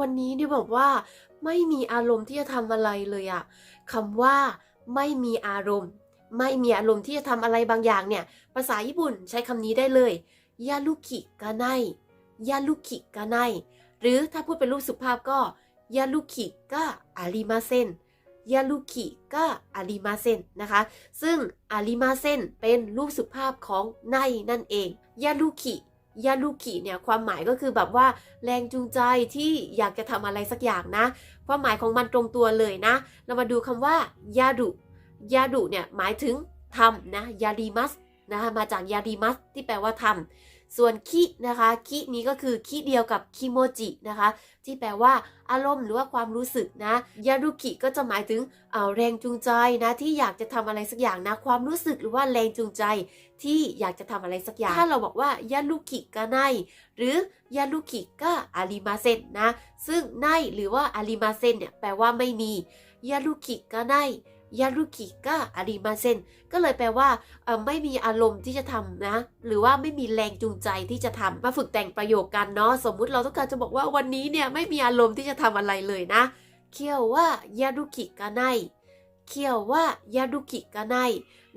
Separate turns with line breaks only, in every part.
วันนี้เนี่ยบอกว่า ไม่มีอารมณ์ที่จะทำอะไรเลยอะคำว่า ไม่มีอารมณ์ ไม่มีอารมณ์ที่จะทำอะไรบางอย่างเนี่ย ภาษาญี่ปุ่นใช้คำนี้ได้เลยยาลุกิกาไนยาลุกิกาไนหรือถ้าพูดเป็นรูปสุภาพก็ยาลุกิกะอาริมาเซนยาลุกิกะอาริมาเซนนะคะ ซึ่งอาริมาเซนเป็นรูปสุภาพของไนนั่นเองยาลุกิ ยาลุกิเนี่ยความหมายก็คือแบบว่าแรงจูงใจที่อยากจะทำอะไรสักอย่างนะ ความหมายของมันตรงตัวเลยนะ เรามาดูคำว่ายาดุยาดุเนี่ยหมายถึงทำนะยาดีมัสนะคะมาจากยาดีมัสที่แปลว่าทำ ส่วนคินะคะคินี้ก็คือคิเดียวกับคิโมจินะคะ ที่แปลว่าอารมณ์หรือว่าความรู้สึกนะยารุกิก็จะหมายถึงเอ่อแรงจูงใจนะที่อยากจะทำอะไรสักอย่างนะความรู้สึกหรือว่าแรงจูงใจที่อยากจะทำอะไรสักอย่าง ถ้าเราบอกว่ายารุกิกะไนหรือยารุกิกะอาริมาเซนนะซึ่งไนหรือว่าอาริมาเซนเนี่ยแปลว่าไม่มียารุกิกะไน ยารุกิกะอาริมาเซนก็เลยแปลว่าไม่มีอารมณ์ที่จะทำนะ หรือว่าไม่มีแรงจูงใจที่จะทำมาฝึกแต่งประโยคกันเนาะสมมุติเราต้องการจะบอกว่าวันนี้เนี่ยไม่มีอารมณ์ที่จะทำอะไรเลยนะเคียวว่ายารุกิกะไนเคียวว่ายารุกิกะไน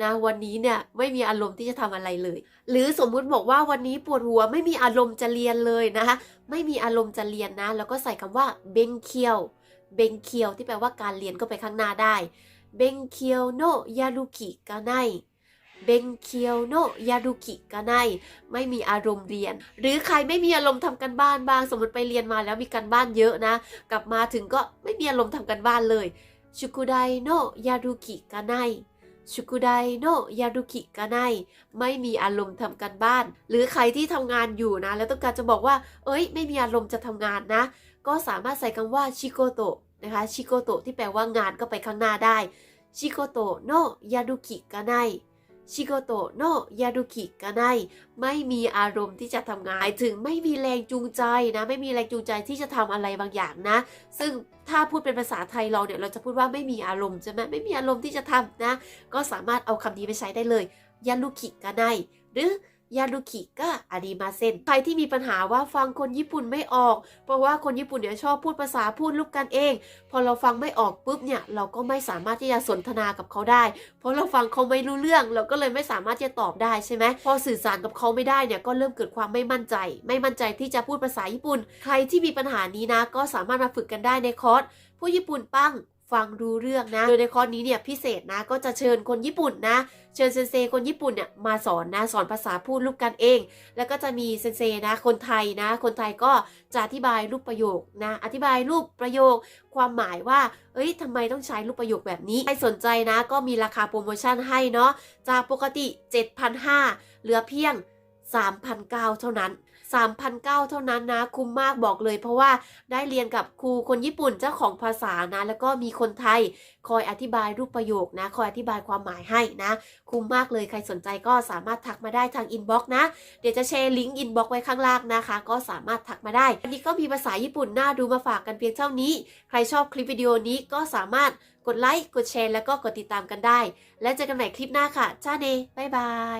นะวันนี้เนี่ยไม่มีอารมณ์ที่จะทำอะไรเลย หรือสมมุติบอกว่าวันนี้ปวดหัวไม่มีอารมณ์จะเรียนเลยนะคะไม่มีอารมณ์จะเรียนนะ แล้วก็ใส่คำว่าเบงเคียวเบงเคียวที่แปลว่าการเรียนก็ไปข้างหน้าได้ เบงเคียวโนยารุกิกะไนเบงเคียวโนยารุกิกะไนไม่มีอารมณ์เรียน หรือใครไม่มีอารมณ์ทำกันบ้านบ้าง สมมติไปเรียนมาแล้วมีกันบ้านเยอะนะ กลับมาถึงก็ไม่มีอารมณ์ทำกันบ้านเลยชุกุไดโนยารุกิกะไนชุกุไดโนยารุกิกะไนไม่มีอารมณ์ทำกันบ้าน หรือใครที่ทำงานอยู่นะ แล้วต้องการจะบอกว่า เอ้ย ไม่มีอารมณ์จะทำงานนะ ก็สามารถใส่คำว่าชิโกโตะ นะคะชิโกโตะที่แปลว่างานก็ไปข้างหน้าได้ชิโกโตะโนยารุกิกะไนชิโกโตะโนยารุกิกะไนไม่มีอารมณ์ที่จะทำงานถึงไม่มีแรงจูงใจนะไม่มีแรงจูงใจที่จะทำอะไรบางอย่างนะ ซึ่งถ้าพูดเป็นภาษาไทยเราเนี่ยเราจะพูดว่าไม่มีอารมณ์ใช่ไหมไม่มีอารมณ์ที่จะทำนะ ก็สามารถเอาคำนี้ไปใช้ได้เลยยารุกิกะไนหรือ ยารุกิก็อาริมาเซนใครที่มีปัญหาว่าฟังคนญี่ปุ่นไม่ออก เพราะว่าคนญี่ปุ่นเนี่ยชอบพูดภาษาพูดลูกกันเอง พอเราฟังไม่ออกปุ๊บเนี่ยเราก็ไม่สามารถที่จะสนทนากับเขาได้ เพราะเราฟังเขาไม่รู้เรื่อง เราก็เลยไม่สามารถที่จะตอบได้ใช่ไหมพอสื่อสารกับเขาไม่ได้เนี่ยก็เริ่มเกิดความไม่มั่นใจ ไม่มั่นใจที่จะพูดภาษาญี่ปุ่น ใครที่มีปัญหานี้นะ ก็สามารถมาฝึกกันได้ในคอร์สผู้ญี่ปุ่นปั้ง ฟังรู้เรื่องนะ โดยในคอนี้เนี่ยพิเศษนะก็จะเชิญคนญี่ปุ่นนะ เชิญเซนเซคนญี่ปุ่นเนี่ยมาสอนนะสอนภาษาพูดรูปกันเอง แล้วก็จะมีเซนเซนะคนไทยนะ คนไทยก็จะอธิบายรูปประโยคนะอธิบายรูปประโยค ความหมายว่า เอ้ยทำไมต้องใช้รูปประโยคแบบนี้ใครสนใจนะ ก็มีราคาโปรโมชั่นให้เนาะจากปกติ 7,500เหลือเพียง 3,900เท่านั้น3,900เท่านั้นนะ คุ้มมากบอกเลยเพราะว่าได้เรียนกับครูคนญี่ปุ่นเจ้าของภาษานะ แล้วก็มีคนไทยคอยอธิบายรูปประโยคนะ คอยอธิบายความหมายให้นะ คุ้มมากเลยใครสนใจก็สามารถทักมาได้ทางอินบ็อกซ์นะ เดี๋ยวจะแชร์ลิงก์อินบ็อกซ์ไว้ข้างล่างนะคะ ก็สามารถทักมาได้วันนี้ก็มีภาษาญี่ปุ่นน่าดูมาฝากกันเพียงเท่านี้ ใครชอบคลิปวิดีโอนี้ก็สามารถกดไลค์กดแชร์แล้วก็กดติดตามกันได้ แล้วเจอกันใหม่คลิปหน้าค่ะจ้าเนบ๊ายบาย